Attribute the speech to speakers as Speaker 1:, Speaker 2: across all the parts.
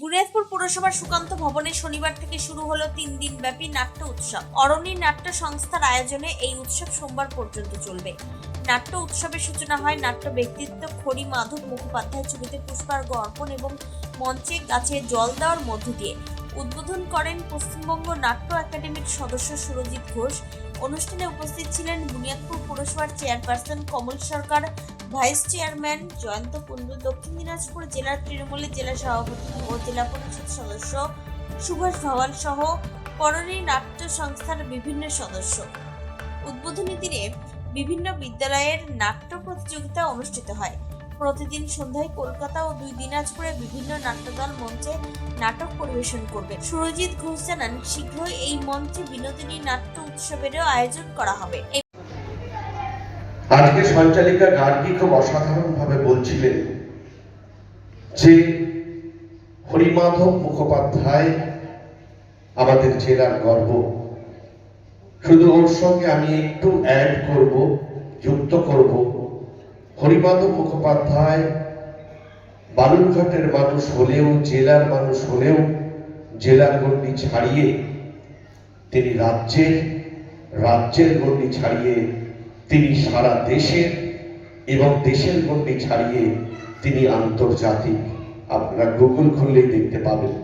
Speaker 1: বুনিয়াদপুর পুরসভার সুকান্ত ভবনে শনিবার থেকে শুরু হলো তিন দিন ব্যাপী নাট্য উৎসব। অরণি নাট্য সংস্থার আয়োজনে এই উৎসব সোমবার পর্যন্ত চলবে। নাট্য উৎসবের সূচনা হয় নাট্য ব্যক্তিত্ব খড়ি মাধব মুখোপাধ্যায় ছবিতে পুষ্পার্ঘ অর্পণ এবং মঞ্চে গাছে জল দেওয়ার মধ্য দিয়ে। উদ্বোধন করেন পশ্চিমবঙ্গ নাট্য একাডেমির সদস্য সুরজিৎ ঘোষ। অনুষ্ঠানে উপস্থিত ছিলেন বুনিয়াদপুর পুরসভার chairperson Kamal Sarkar, vice chairman Jayanta Kundu, Dakshin Dinajpur জেলার তৃণমূলের জেলা সভাপতি ও জেলা পরিষদ সদস্য সুভাষ ভাওয়াল সহ করণী নাট্য সংস্থার বিভিন্ন সদস্য। উদ্বোধনী দিনে বিভিন্ন বিদ্যালয়ের নাট্য প্রতিযোগিতা অনুষ্ঠিত হয়। প্রতিদিন সন্ধ্যায় কলকাতা ও দুই দিনাজপুরে বিভিন্ন নাট্যদল মঞ্চে নাটক পরিবেশন করবে। সুরজিৎ ঘোষ জানান, শীঘ্রই এই মঞ্চে বিনোদিনী নাট্য উৎসবেরও আয়োজন করা হবে।
Speaker 2: আজকে সঞ্চালিকা গার্গী খুব অসাধারণ ভাবে বলছিলেন যে, হরিমাধব মুখোপাধ্যায় আমাদের জেলার গর্ব। শুধু ওর সঙ্গে আমি একটু অ্যাড করব, যুক্ত করব। হরিমাধব মুখোপাধ্যায় বালুরঘাটের মানুষ হলেও, জেলার মানুষ হলেও জেলার গণ্ডি ছাড়িয়ে তিনি রাজ্যের রাজ্যের গণ্ডি ছাড়িয়ে তিনি সারা দেশের এবং দেশের গণ্ডি ছাড়িয়ে তিনি আন্তর্জাতিক। আপনারা গুগল খুললেই দেখতে পাবেন।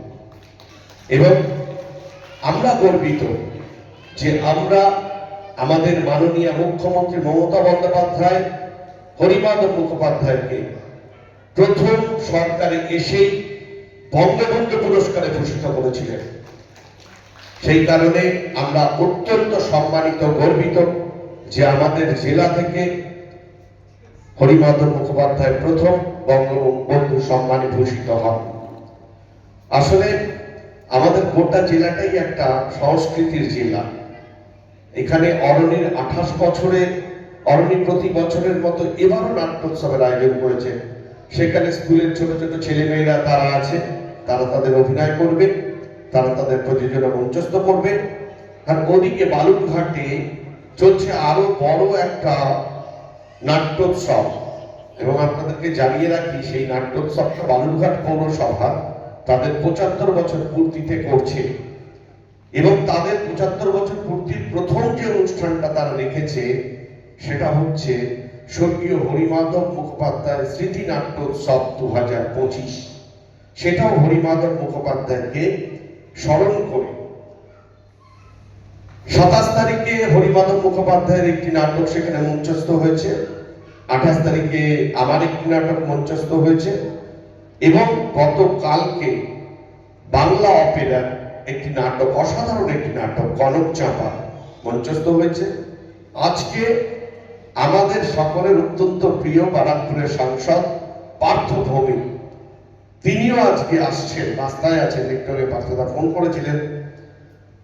Speaker 2: এবং আমরা গর্বিত যে আমরা আমাদের মাননীয় মুখ্যমন্ত্রী মমতা বন্দ্যোপাধ্যায় হরিমাধব মুখোপাধ্যায়কে প্রথম সরকারে এসেই বঙ্গবন্ধু পুরস্কারে ভূষিত করেছিলেন। সেই কারণে আমরা অত্যন্ত সম্মানিত, গর্বিত যে আমাদের জেলা থেকে হরিমাধব মুখোপাধ্যায় প্রথম বঙ্গবন্ধু সম্মানে ভূষিত হন। আসলে আমাদের গোটা জেলাটাই একটা সংস্কৃতির জেলা। এখানে অরণির আঠাশ বছরে অরণি প্রতি বছরের মতো এবারও নাট্যোৎসবের আয়োজন করেছে। সেখানে স্কুলের ছোট ছোট ছেলেমেয়েরা তারা আছে, তারা তাদের অভিনয় করবে, তারা তাদের প্রযোজনা মঞ্চস্থ করবে। আর ওদিকে বালুরঘাটে চলছে আরও বড় একটা নাট্যোৎসব। এবং আপনাদেরকে জানিয়ে রাখি, সেই নাট্যোৎসবটা বালুরঘাট পৌরসভা তাদের পঁচাত্তর বছর পূর্তিতে করছে। এবং তাদের পঁচাত্তর বছর পূর্তির প্রথম যে অনুষ্ঠানটা তারা রেখেছে সেটা হচ্ছে স্বর্গীয় হরিমাধব মুখোপাধ্যায় স্মৃতি নাট্যোৎসব দু হাজার পঁচিশ। সেটাও হরিমাধব মুখোপাধ্যায়কে স্মরণ করে। সাতাশ তারিখে হরিমাধব মুখোপাধ্যায়ের একটি নাটক সেখানে মঞ্চস্থ হয়েছে। আঠাশ তারিখে আমার একটি নাটক মঞ্চস্থ হয়েছে। এবং গতকালকে বাংলা অপেরার একটি নাটক, অসাধারণ একটি নাটক কনক চাপা মঞ্চস্থ হয়েছে। আজকে আমাদের সকলের অত্যন্ত প্রিয় বারাকপুরের সাংসদ পার্থ ভৌমিক। তিনিও আজকে আসছেন, রাস্তায় আছেন, ভিক্টোরিয়া পার্থদা ফোন করেছিলেন।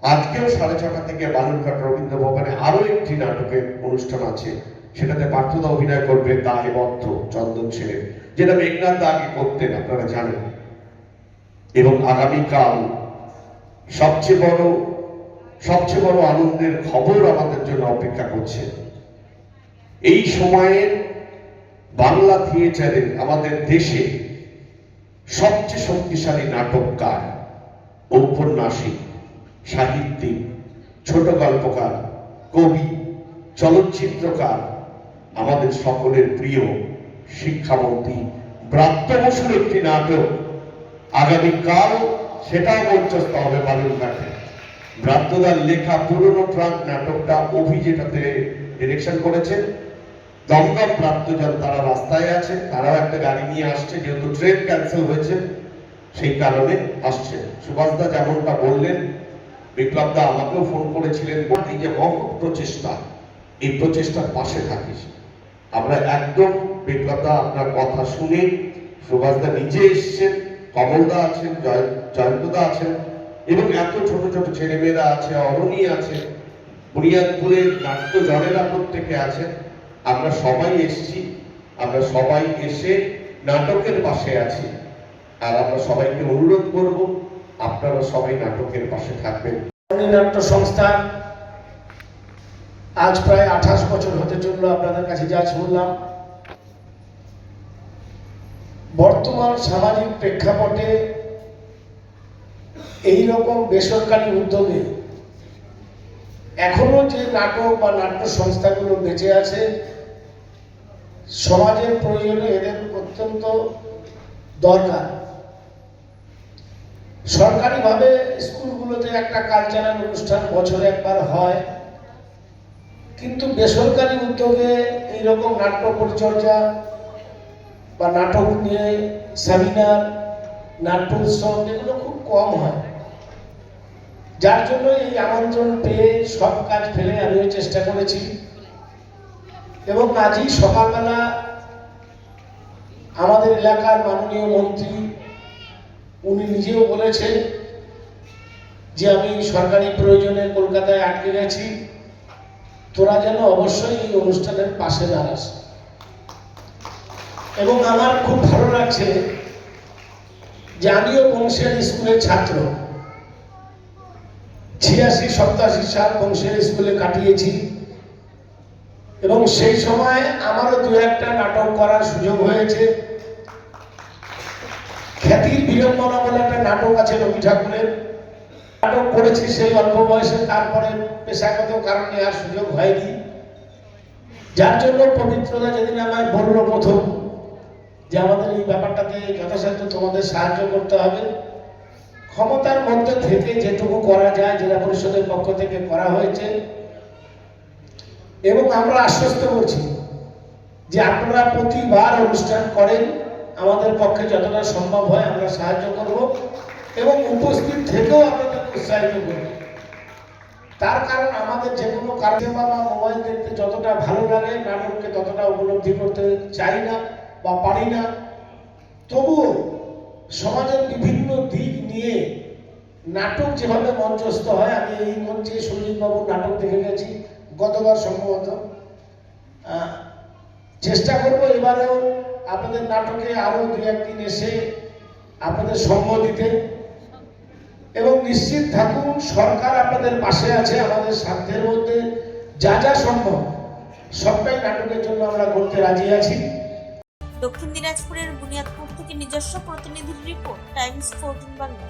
Speaker 2: আজকেও সাড়ে ছটা থেকে বালুরঘাট রবীন্দ্র ভবনে আরও একটি নাটকের অনুষ্ঠান আছে। সেটাতে পার্থদা অভিনয় করবে দাহে বদ্ধ চন্দন সেনের, যেটা মেঘনাথ দা আগে করতেন, আপনারা জানেন। এবং আগামীকাল সবচেয়ে বড় সবচেয়ে বড় আনন্দের খবর আমাদের জন্য অপেক্ষা করছে। এই সময়ে বাংলা থিয়েটারে আমাদের দেশে সবচেয়ে শক্তিশালী নাটককার, ঔপন্যাসিক, সাহিত্যিক, ছোট গল্পকার, কবি, চলচ্চিত্রকার, আমাদের সকলের প্রিয় শিক্ষামন্ত্রী ব্রাত্য বসুর একটি নাটক আগামীকাল সেটাও মঞ্চস্থ হবে বালুরঘাটে ব্রাত্যদার লেখা পুরনো ট্রাঙ্ক নাটকটা অভি যেটাতে ডিরেকশন করেছেন। দমদম প্রাপ্তজন তারা রাস্তায় আছে, তারাও একটা গাড়ি নিয়ে আসছে, যেহেতু ট্রেন ক্যান্সেল হয়েছে, সেই কারণে আসছে। সুভাষদা যেমনটা বললেন বিপ্লব দা আমাকেও ফোন করেছিলেন, এই যে মহৎ প্রচেষ্টা, এই প্রচেষ্টার পাশে থাকিস। আমরা একদম বিপ্লব দা আপনার কথা শুনে সুভাষদা নিজে এসছেন, কমলদা আছেন, জয়, জয়ন্তদা আছেন, এবং এত ছোট ছোট ছেলেমেয়েরা আছে, অরণি আছে, বুনিয়াদপুরের নাট্য জনেরা প্রত্যেকে আছে আমরা সবাই এসছি, আমরা সবাই এসে নাটকের পাশে আছি। আর আমরা সবাইকে অনুরোধ করব, আপনারা সবাই নাটকের পাশে থাকবেন।
Speaker 3: নাট্য সংস্থা আজ প্রায় আঠাশ বছর হতে চলল আপনাদের কাছে যা শুনলাম। বর্তমান সামাজিক প্রেক্ষাপটে এই রকম বেসরকারি উদ্যোগে এখনও যে নাটক বা নাট্য সংস্থাগুলো বেঁচে আছে সমাজের প্রয়োজনে এদের অত্যন্ত দরকার। সরকারিভাবে স্কুলগুলোতে একটা কালচারাল অনুষ্ঠান বছরে একবার হয়, কিন্তু বেসরকারি উদ্যোগে এইরকম নাট্য পরিচর্যা বা নাটক নিয়ে সেমিনার, নাট্য উৎসব এগুলো খুব কম হয়। যার জন্য এই আমন্ত্রণ পেয়ে সব কাজ ফেলে আমিও চেষ্টা করেছি। এবং আজই সকালবেলা আমাদের এলাকার মাননীয় মন্ত্রী, উনি নিজেও বলেছেন যে আমি সরকারি প্রয়োজনে কলকাতায় আটকে গেছি, তোরা যেন অবশ্যই এই অনুষ্ঠানের পাশে দাঁড়াস। এবং আমার খুব ভালো লাগছে যে আমিও বংশের স্কুলের ছাত্র। ছিয়াশি, সপ্তাশি সাল বংশের স্কুলে কাটিয়েছি। এবং সেই সময় আমারও দু একটা নাটক করার সুযোগ হয়েছে। খ্যাতির বিড়ম্বনা বলে একটা নাটক আছে রবি ঠাকুরের। নাটক করেছি সেই অল্প বয়সে, তারপরে পেশাগত কারণে আর সুযোগ হয়নি। যার জন্য পবিত্রতা যেদিন আমায় বলল প্রথম, যে আমাদের এই ব্যাপারটাতে যথাসাধ্য তোমাদের সাহায্য করতে হবে। ক্ষমতার মধ্যে থেকে যেটুকু করা যায়, জেলা পরিষদের পক্ষ থেকে করা হয়েছে। এবং আমরা আশ্বস্ত করছি যে আপনারা প্রতিবার অনুষ্ঠান করেন। আমাদের পক্ষে যতটা সম্ভব হয় আমরা সাহায্য করব এবং উপস্থিত থেকেও আপনাদের উৎসাহিত করব। তার কারণ আমাদের যে কোনো কারণে বা মোবাইল দেখতে যতটা ভালো লাগে, নাটককে ততটা উপলব্ধি করতে চাই না বা পারি না। তবুও সমাজের বিভিন্ন দিক নিয়ে নাটক যেভাবে মঞ্চস্থ হয়, আমি এই মঞ্চে সুরজিৎবাবুর নাটক দেখে গেছি। গতবার সম্ভবত চেষ্টা করব এবারেও আপনাদের নাটকে আরও দু একদিন এসে আপনাদের সঙ্গ দিতে। এবং নিশ্চিত থাকুন, সরকার আপনাদের পাশে আছে, আমাদের সাধ্যের মধ্যে যা যা সম্ভব, সবটাই নাটকের জন্য আমরা করতে রাজি আছি।
Speaker 1: দক্ষিণ দিনাজপুরের বুনিয়াদপুর থেকে নিজস্ব প্রতিনিধির রিপোর্ট, টাইমস, ফোরটিন বাংলা।